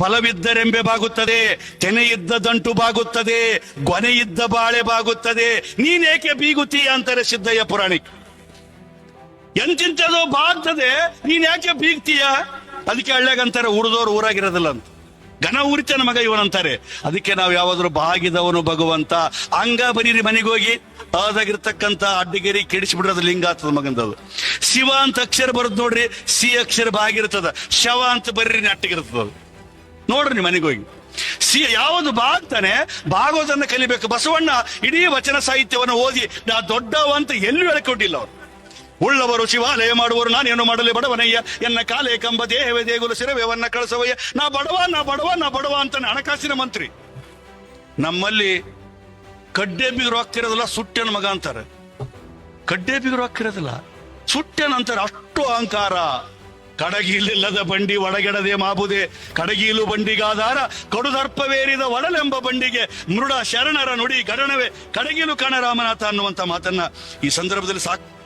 ಫಲವಿದ್ದರೆಂಬೆ ಬಾಗುತ್ತದೆ ತೆನೆ ಇದ್ದ ದಂಟು ಬಾಗುತ್ತದೆ ಗೊನೆ ಇದ್ದ ಬಾಳೆ ಬಾಗುತ್ತದೆ. ನೀನೇಕೆ ಬೀಗುತ್ತೀಯ ಅಂತಾರೆ ಸಿದ್ದಯ್ಯ ಪುರಾಣಿಕ್. ಎಂತಿಂತದೋ ಬಾಗ್ತದೆ ನೀನ್ ಯಾಕೆ ಬೀಗ್ತೀಯ? ಅದಕ್ಕೆ ಹಳ್ಳ್ಯಾಗಂತಾರೆ ಉರಿದೋರು ಊರಾಗಿರೋದಿಲ್ಲ ಅಂತ. ಘನ ಉರಿತ ಮಗ ಇವನಂತಾರೆ ಅದಕ್ಕೆ ನಾವು ಯಾವಾದ್ರೂ ಬಾಗಿದವನು ಭಗವಂತ. ಅಂಗ ಬರೀರಿ ಮನೆಗೋಗಿ ಅದಾಗಿರ್ತಕ್ಕಂತ ಅಡ್ಡಗಿರಿ ಕೆಡಿಸಿಬಿಡ್ರದ ಲಿಂಗ ಆಗ್ತದ ಮಗಂದದು. ಶಿವ ಅಂತ ಅಕ್ಷರ ಬರುದು ನೋಡ್ರಿ, ಸಿ ಅಕ್ಷರ ಬಾಗಿರ್ತದ. ಶವ ಅಂತ ಬರ್ರಿ ನಟ್ಟಿಗಿರ್ತದ. ನೋಡ್ರಿ ನೀವು ಹೋಗಿ. ಸಿ ಯಾವುದು ಬಾಗ್ತಾನೆ ಬಾಗೋದನ್ನ ಕಲಿಬೇಕು. ಬಸವಣ್ಣ ಇಡೀ ವಚನ ಸಾಹಿತ್ಯವನ್ನು ಓದಿ ನಾ ದೊಡ್ಡವ ಅಂತ ಎಲ್ಲೂ ಹೇಳಿಕೊಟ್ಟಿಲ್ಲ ಅವರು. ಉಳ್ಳವರು ಶಿವಾಲಯ ಮಾಡುವರು ನಾನೇನು ಮಾಡಲಿ ಬಡವನಯ್ಯ? ಎನ್ನ ಕಾಲೇ ಕಂಬ, ದೇಹವೇ ದೇಗುಲ, ಶಿರವೇವನ್ನ ಕಳಿಸವಯ್ಯ. ನಾ ಬಡವ ನಾ ಬಡವ ನಾ ಬಡವ ಅಂತಾನೆ ಹಣಕಾಸಿನ ಮಂತ್ರಿ. ನಮ್ಮಲ್ಲಿ ಕಡ್ಡೆ ಬಿಗಿರು ಹಾಕ್ತಿರೋದಿಲ್ಲ ಸುಟ್ಟೆನ ಮಗ ಅಂತಾರೆ. ಕಡ್ಡೆ ಬಿಗಿರು ಸುಟ್ಟೆನ ಅಂತಾರೆ. ಅಷ್ಟು ಅಹಂಕಾರ. ಕಡಗಿಲಿಲ್ಲದ ಬಂಡಿ ಒಡಗೆಡದೆ ಮಾಬುದೆ, ಕಡಗೀಲು ಬಂಡಿಗಾಧಾರ, ಕಡುದರ್ಪವೇರಿದ ಒಡಲೆಂಬ ಬಂಡಿಗೆ ಮೃಡ ಶರಣರ ನುಡಿ ಕರಣವೇ ಕಡಗಿಲು ಕಣರಾಮನಾಥ ಅನ್ನುವಂಥ ಮಾತನ್ನ ಈ ಸಂದರ್ಭದಲ್ಲಿ ಸಾಕು